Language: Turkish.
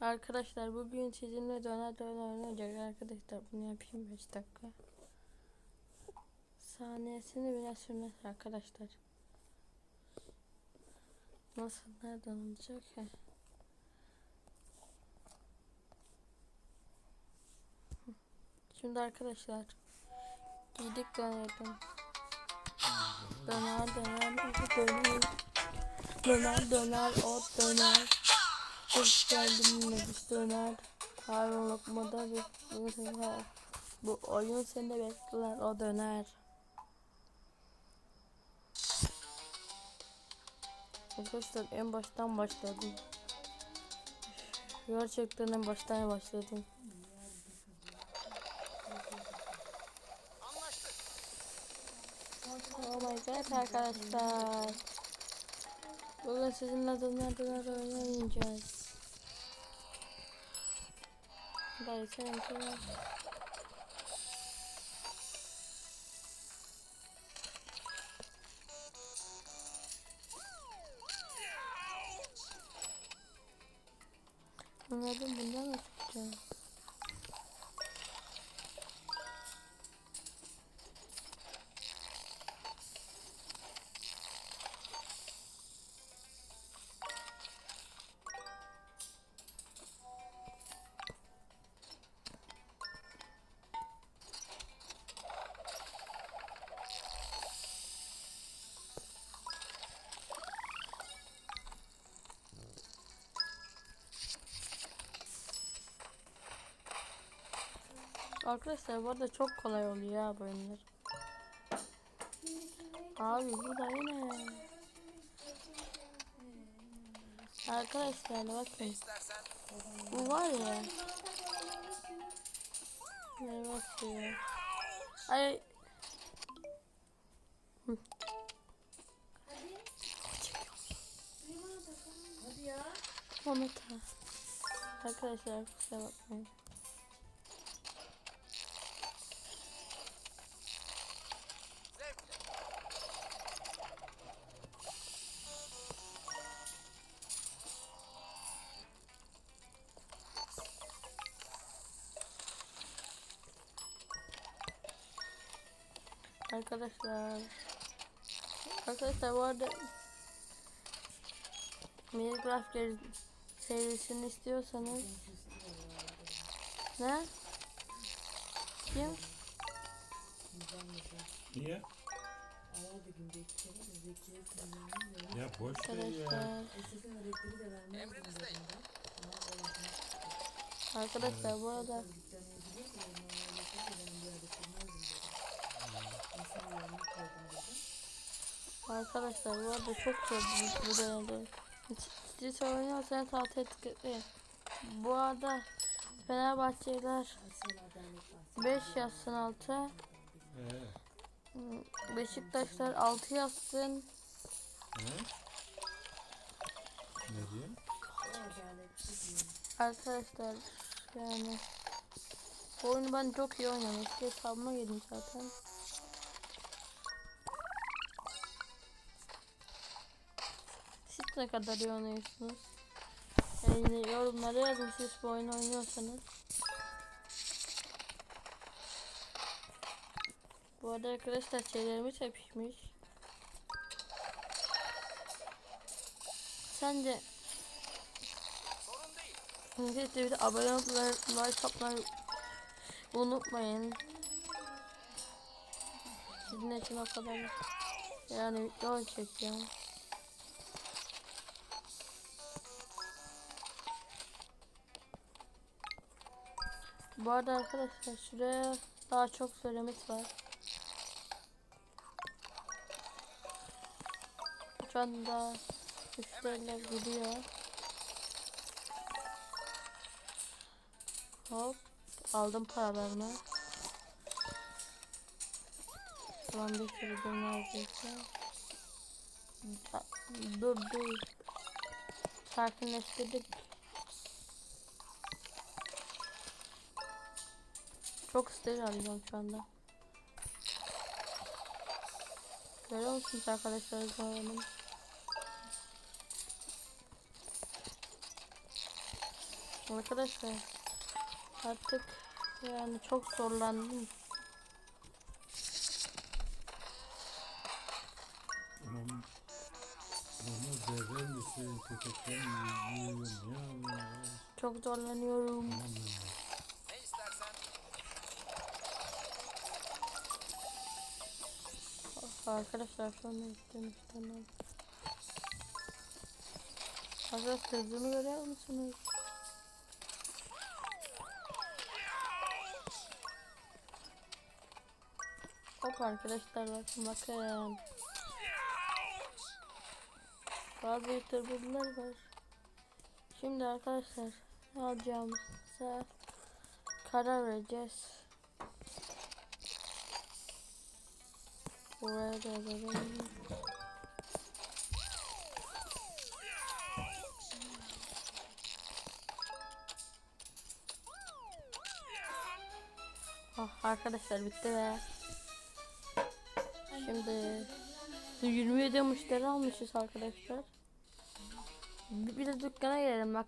Arkadaşlar bugün sizinle döner döner oynayacak arkadaşlar bunu yapayım 5 dakika. Saniyesini bile sürmez arkadaşlar. Nasıl nereden olacak ki? Şimdi arkadaşlar giydik dönerden. Döner döner döner döner döner ot döner. Hoş geldin Nebis döner. Harun lokmada bir bu oyun seni bekler o döner. Arkadaşlar en baştan başladım. Gerçekten en baştan başladım. Oh my god arkadaşlar. Sizinle döner döner oynayacağız. Dayı sen sen. Anladım bundan mı çıkacağım? Arkadaşlar bu arada çok kolay oluyor ya bu oyunlar. Abi bu da yine. Arkadaşlar bakın. Bu var ya. Ne bakıyor? Ay. Hı. Onu da. Arkadaşlar kusura bakmayın. Arkadaşlar. Arkadaşlar bu arada Minecraft serisini istiyorsanız ne? Kim? Niye? Ya boş ver ya. Arkadaşlar. Arkadaşlar bu arada Arkadaşlar bu arada çok zor bu dönemde. Street oynuyorsanız tatil etiketleyin. Bu arada Fenerbahçeliler 5 yazsın altı. Beşiktaşlar 6 yazsın. he? Ne diyor? Arkadaşlar yani bu oyunu ben çok iyi. Eski hesabıma girdim zaten. Ne kadar iyi oynuyorsunuz? Yani yorumlara yazın siz bu oyunu oynuyorsanız. Bu arada arkadaşlar şeylerimiz hep pişmiş. Sence Öncelikle bir de abone olmayı, like atmayı unutmayın. Sizin için o kadar yani video çekiyorum. Bu arada arkadaşlar şuraya daha çok süremiz var. Şu anda müşteriler gidiyor. Hop aldım paralarını. Tamam bir sürü. Da- Dur dur. Sakinleştirdik. Çok stres alıyorum şu anda. Görüyor musunuz arkadaşlar oyunu? Arkadaşlar artık yani çok zorlandım. Çok zorlanıyorum. Aman Arkadaşlar sonra gittim tamam. Arkadaşlar hızını görüyor musunuz? Hop arkadaşlar bakın bakın. Bazı youtuberlar var. Şimdi arkadaşlar ne alacağımıza karar vereceğiz. Buraya da yazalım. Ah arkadaşlar bitti be. Şimdi 27 müşteri almışız arkadaşlar. Bir de dükkana girelim bak